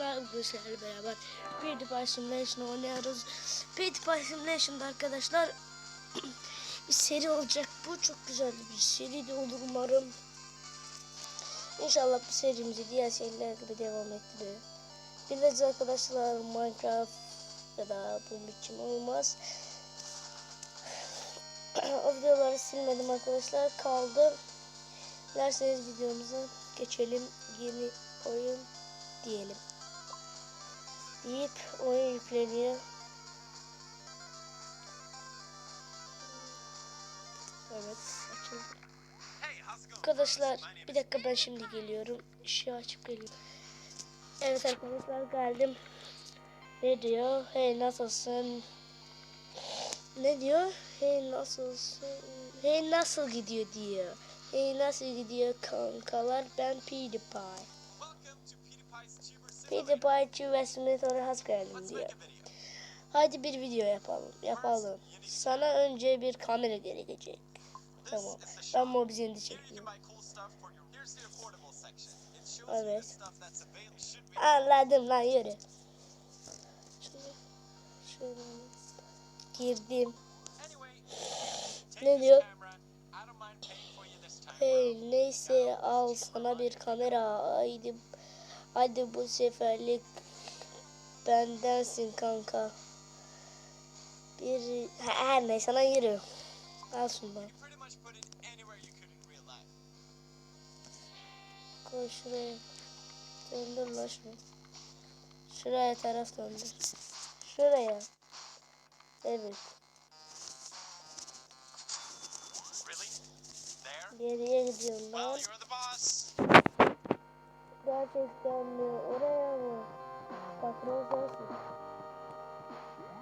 arkadaşlar bugün sizlerle beraber PewDiePie Simulation oynuyoruz. PewDiePie Simulation'da arkadaşlar bir seri olacak. Bu çok güzel bir seri de olur umarım. İnşallah bu serimizi diğer seriler gibi devam ettirir. Biliriz arkadaşlar Minecraft ya da bu biçim olmaz. o videoları silmedim arkadaşlar kaldı. Dilerseniz videomuza geçelim. Yeni oyun diyelim. Deyip oyun yükleniyor. Evet açıldı. Arkadaşlar bir dakika ben şimdi geliyorum. Işığı açıp geliyorum. Evet arkadaşlar geldim. Ne diyor? Hey nasılsın? Ne diyor? Hey nasılsın? Hey nasıl gidiyor diyor. Hey nasıl gidiyor kankalar? Ben PewDiePie. PewDiePie Çiğ Simulator'a hoş geldin diyor. Hadi bir video yapalım. Yapalım. Sana önce bir kamera gerekecek. Tamam. Ben Mobizen'i çekeyim. Evet. Anladım lan yürü. Şöyle. Girdim. Ne diyor? Hey neyse al sana bir kamera. Haydi, hadi bu seferlik bendensin kanka. Bir her neyse lan yürü. Al şundan. Koy şuraya. Döndür lan şunu. Şuraya taraf döndür. Şuraya. Evet. Geriye gidiyorum lan. Gerçekten mi? Oraya mı? Patron sensin.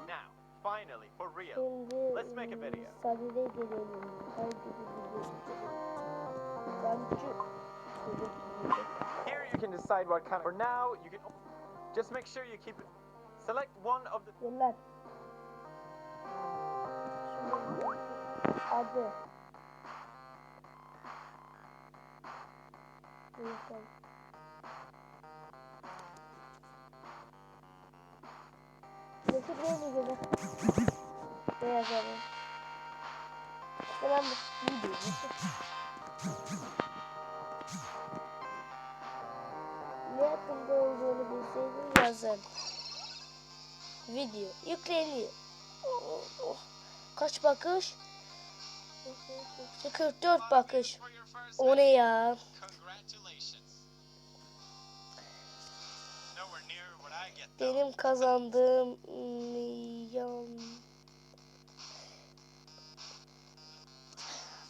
Now, finally, for real. Let's make a video. Sadede gelelim. Haydi gidelim. Sancı. Here you can decide what kind of. For now, you can just make sure you keep it. Select one of the. Gel lan. Adı. Neyse. Mesut ne diyeceğim? Ne yazalım? Selam video. Ne hakkında olduğunu bilseydin yazın. Video yükleniyor. Oh, oh. Kaç bakış? 44 bakış. O ne ya? Benim kazandığım milyon.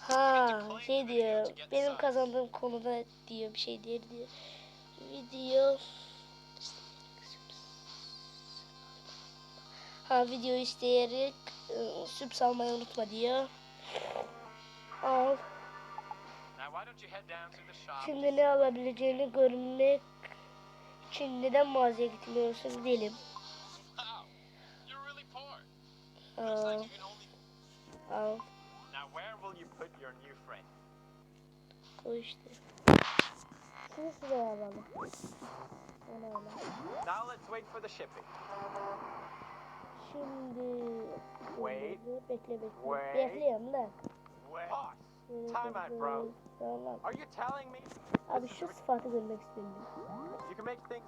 Ha şey diyor. Benim kazandığım konuda diyor bir şey diyor diyor. Video. Ha video isteyerek ıı, süp salmayı unutma diyor. Al. Şimdi ne alabileceğini görmek için neden mağazaya gitmiyorsun gidelim. Al. Al. Bu işte. Şunu şuraya alalım. Onu öyle. Now, let's wait for the shipping. Şimdi Wait. bekle bekle. Bekliyorum da. Wait. Time out, bro. Tamam. Are you telling me Abi şu sıfatı görmek istedim. you can make things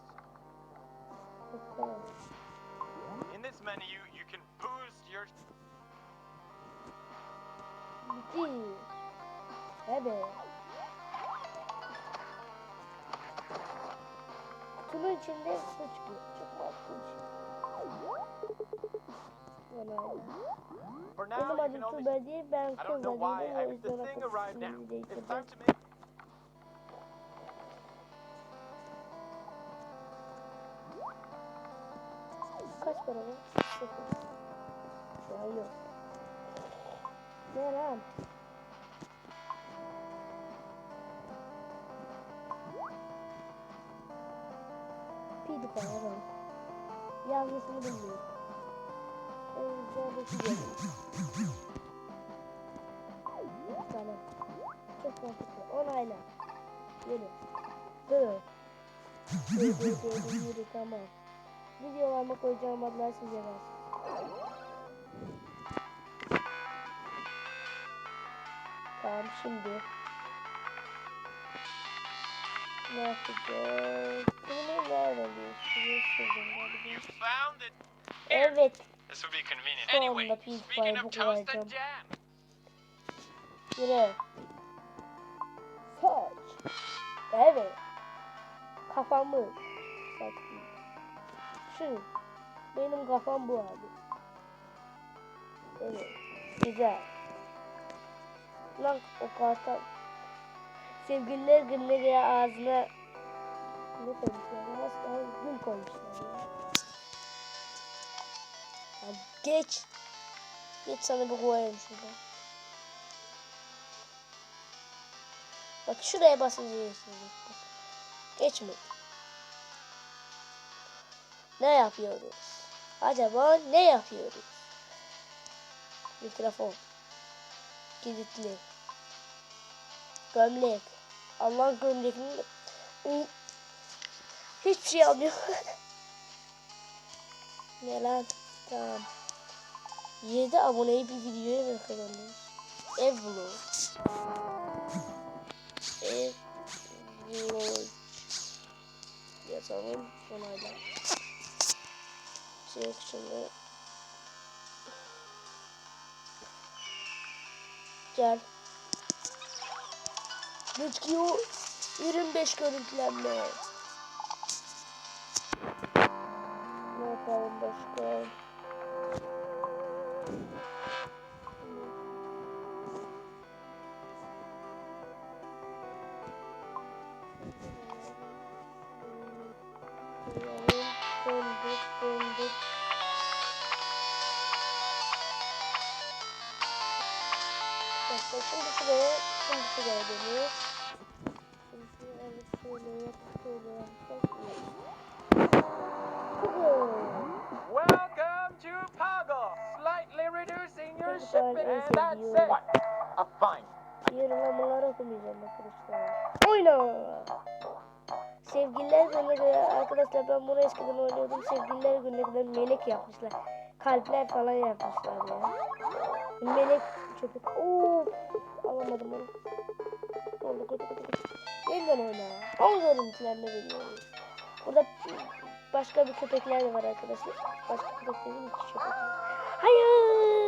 in this menu? You can boost your. Bitti. Evet. Kutunun içinde su çıkıyor. Çok mantıklı bir şey. Bana öyle. For Benim adım. Tuba değil, ben why. değilim. O yüzden now. ismini It's değiştirdim. Kaç para var? Sıfır. An yok. Ne lan? Pidi para var. Yazmasını bilmiyorum. Tamam. Çok mantıklı. Onayla. Yeni. Dur. Yürü yürü yürü yürü tamam. Videolarıma koyacağım adlar size versin. Tamam şimdi. Ne yapacağız? Bunu nereden it. Evet. This would be convenient. Anyway, speaking of toast and jam, Yürü. Saç. Evet. Kafamı. Saç. Şu. Benim kafam bu abi. Evet. Güzel. Lan o kartal. Sevgililer gününe ya ağzına ne koymuşlar? Nasıl gül koymuşlar ya. Geç. Geç sana bir koyayım şuradan. Bak şuraya basacaksınız. Bak. Geçmedi. Ne yapıyoruz? Acaba ne yapıyoruz? Mikrofon. Kilitli. Gömlek. Allah'ın gömleğini Ü- hiçbir şey almıyor. ne lan? Tamam. 7 aboneyi bir videoya mı kazandınız? Ev vlog. Ev vlog. Yazalım. Onayla. Çek şunu. Gel. Gözüküyor. 25 görüntülenme. Shipment, en that's it. A fine. Yorumlamaları okumayacağım arkadaşlar. Oyna! Sevgililer gününe göre arkadaşlar ben bunu eskiden oynuyordum. Sevgililer gününe kadar melek yapmışlar. Kalpler falan yapmışlar ya. Melek köpek. Oo, alamadım onu. Oldu kötü kötü kötü. Yeniden oyna. On görüntülenme veriyoruz. Burada başka bir köpekler de var arkadaşlar. Başka köpeklerin iki köpek. Hayır.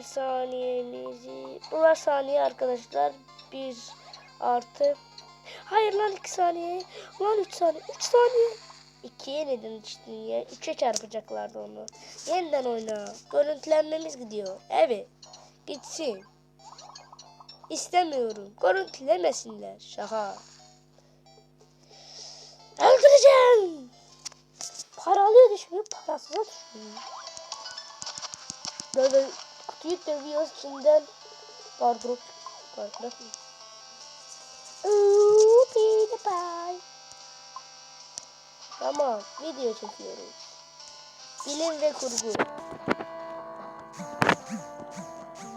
Bir saniyemizi... Bunlar saniye arkadaşlar. Bir artı... Hayır lan iki saniye. Lan üç saniye. Üç saniye. İkiye neden içtin ya? Üçe çarpacaklardı onu. Yeniden oyna. Görüntülenmemiz gidiyor. Evet. Gitsin. İstemiyorum. Görüntülemesinler. Şaka. Öldüreceğim. Para alıyor düşmüyor. Parasıza düşmüyor. Böyle dövüyoruz içinden gardırop gardırop? Ooh, Peter Pie. Tamam, video çekiyoruz. Bilim ve kurgu.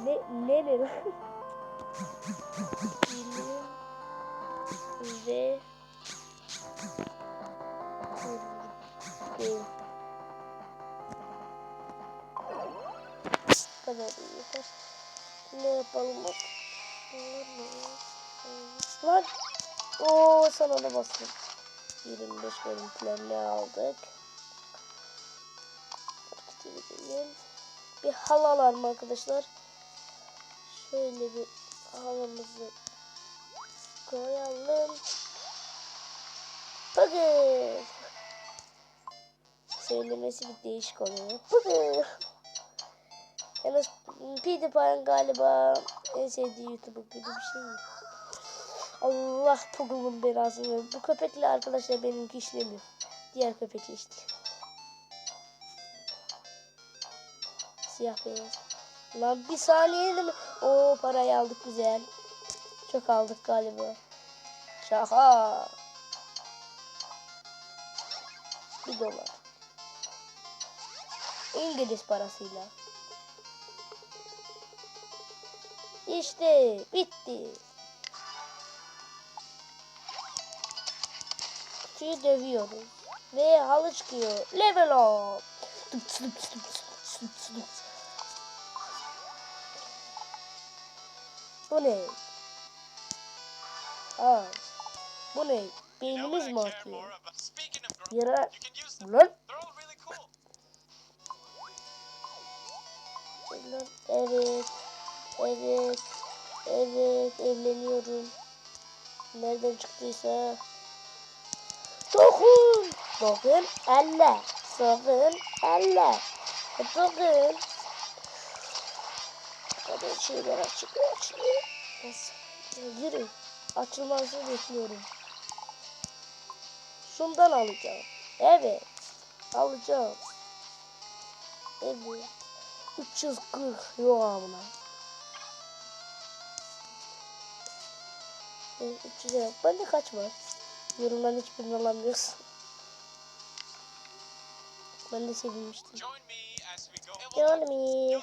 Ne, ne lan? Bilim ve kurgu. Kadar iyi. Ne yapalım bak. Lan. Oo sana da bastım. 25 görüntülerini aldık. Bir hal alalım arkadaşlar. Şöyle bir halımızı koyalım. Bakın. Söylemesi bir değişik oluyor. Bakın. Yalnız Pan galiba en sevdiği YouTuber gibi bir şey. Allah Puggle'ın belasını. Bu köpekle arkadaşlar benimki işlemiyor. Diğer köpekle işte. Siyah beyaz. Lan bir saniye mi? Oo parayı aldık güzel. Çok aldık galiba. Şaka. Bir dolar. İngiliz parasıyla. İşte bitti. Kutuyu dövüyoruz. Ve halı çıkıyor. Level up. Bu ne? Aa, bu ne? Beynimiz mi atıyor? Yara... Lan! Evet. Evet. Evet. Evleniyorum. Nereden çıktıysa. Dokun. Dokun. Elle. Dokun. Elle. Dokun. Hadi şeyler açılıyor. Açılıyor. Yürü. Açılmasını bekliyorum. Şundan alacağım. Evet. Alacağım. Evet. 340 yok amına. Evet, 300 yok. Bende kaç var? Yorumların hiçbirini alamıyorsun. Ben de sevinmiştim. Join me.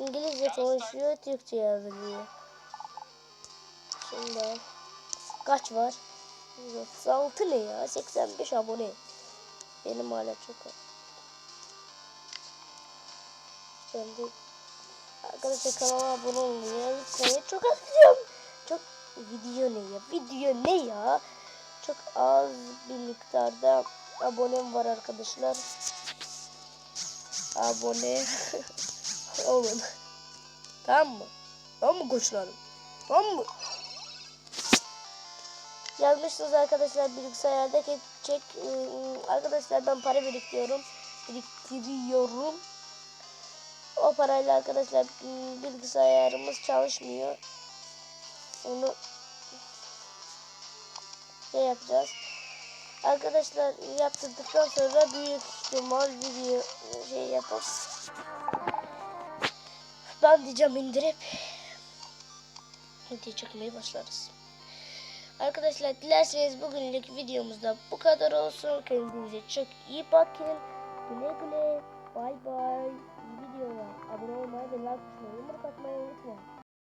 İngilizce konuşuyor, Türkçe yazılıyor. Şimdi kaç var? 36 ne ya? 85 abone. Benim hala çok az. Ben de arkadaşlar kanala abone olmayı lütfen çok az diyorum. Çok video ne ya? Video ne ya? Çok az bir miktarda abonem var arkadaşlar. Abone olun. Tamam mı? Tamam mı koçlarım? Tamam mı? Yazmışsınız arkadaşlar bilgisayarda çek, çek ıı, arkadaşlar ben para biriktiriyorum biriktiriyorum o parayla arkadaşlar ıı, bilgisayarımız çalışmıyor onu şey yapacağız arkadaşlar yaptırdıktan sonra büyük ihtimal video şey yaparız ben diyeceğim indirip video çekmeye başlarız Arkadaşlar dilerseniz bugünlük videomuzda bu kadar olsun. Kendinize çok iyi bakın. Güle güle. Bay bay. Abone olmayı ve like atmayı unutmayın.